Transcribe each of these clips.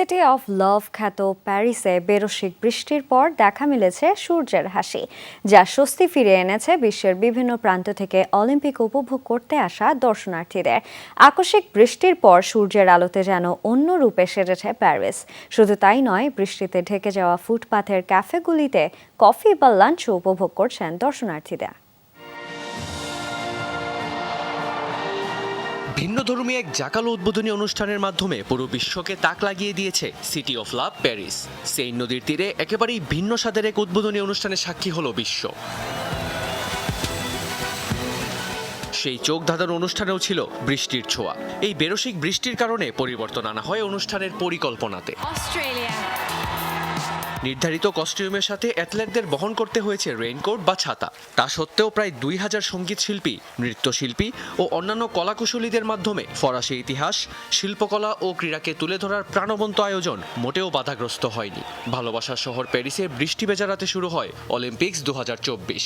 City of love খ্যাত প্যারিসে বেরসিক বৃষ্টির পর দেখা মিলেছে সূর্যের হাসি, যা স্বস্তি ফিরিয়ে এনেছে বিশ্বের বিভিন্ন প্রান্ত থেকে অলিম্পিক উপভোগ করতে আসা দর্শনার্থীদের। আকস্মিক বৃষ্টির পর সূর্যের আলোতে যেন অন্য রূপে সেজেছে প্যারিস। শুধু তাই নয়, বৃষ্টিতে ঢেকে যাওয়া ফুটপাথের ক্যাফেগুলিতে কফি বা লাঞ্চও উপভোগ করছেন দর্শনার্থীরা। ভিন্নধর্মী এক জাকালো উদ্বোধনী অনুষ্ঠানের মাধ্যমে পুরো বিশ্বকে তাক লাগিয়ে দিয়েছে সিটি অফ লাভ প্যারিস সেই নদীর তীরে একেবারেই ভিন্ন স্বাদের এক উদ্বোধনী অনুষ্ঠানের সাক্ষী হলো বিশ্ব। সেই চোখ ধাঁধার অনুষ্ঠানেও ছিল বৃষ্টির ছোঁয়া। এই বেরসিক বৃষ্টির কারণে পরিবর্তন আনা হয় অনুষ্ঠানের পরিকল্পনাতে। Australia. নির্ধারিত কস্টিউমের সাথে অ্যাথলেটদের বহন করতে হয়েছে রেইনকোট বা ছাতা। তা সত্ত্বেও প্রায় দুই হাজার সংগীত শিল্পী, নৃত্যশিল্পী ও অন্যান্য কলাকুশলীদের মাধ্যমে ফরাসি ইতিহাস, শিল্পকলা ও ক্রীড়াকে তুলে ধরার প্রাণবন্ত আয়োজন মোটেও বাধাগ্রস্ত হয়নি। ভালোবাসার শহর প্যারিসে বৃষ্টি বেজারাতে শুরু হয় অলিম্পিক্স দু হাজার চব্বিশ।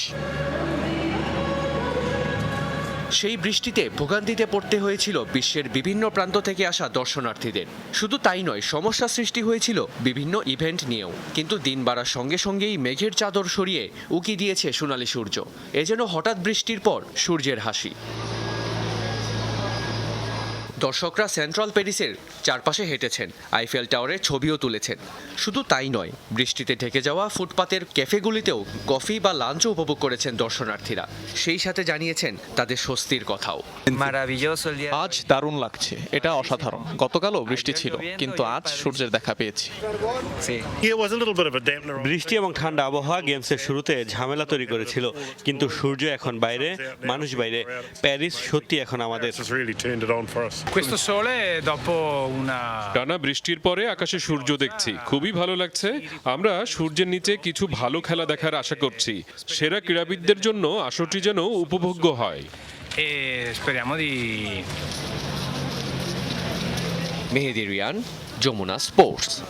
সেই বৃষ্টিতে ভোগান্তিতে পড়তে হয়েছিল বিশ্বের বিভিন্ন প্রান্ত থেকে আসা দর্শনার্থীদের। শুধু তাই নয়, সমস্যা সৃষ্টি হয়েছিল বিভিন্ন ইভেন্ট নিয়েও। কিন্তু দিন বাড়ার সঙ্গে সঙ্গেই মেঘের চাদর সরিয়ে উকি দিয়েছে সোনালি সূর্য। এ যেন হঠাৎ বৃষ্টির পর সূর্যের হাসি। দর্শকরা সেন্ট্রাল প্যারিসের চারপাশে হেঁটেছেন আইফেল টাওয়ারের ছবিও তুলেছেন। শুধু তাই নয় বৃষ্টিতে ঢেকে যাওয়া ফুটপাতের ক্যাফেগুলিতেও কফি বা লাঞ্চও উপভোগ করেছেন দর্শনার্থীরা। সেই সাথে জানিয়েছেন তাদের স্বস্তির কথাও। আজ দারুণ লাগছে এটা অসাধারণ। গতকালও বৃষ্টি ছিল কিন্তু আজ সূর্যের দেখা পেয়েছি। বৃষ্টি এবং ঠান্ডা আবহাওয়া গেমসের শুরুতে ঝামেলা তৈরি করেছিল কিন্তু সূর্য এখন বাইরে মানুষ বাইরে। প্যারিস সত্যি এখন আমাদের। টানা বৃষ্টির পরে আকাশে সূর্য দেখছি। খুবই ভালো লাগছে। আমরা সূর্যের নিচে কিছু ভালো খেলা দেখার আশা করছি। সেরা ক্রীড়াবিদদের জন্য আসরটি যেন উপভোগ্য হয়। মেহেদিরিয়ান মেহেদি রিয়ান যমুনা স্পোর্টস।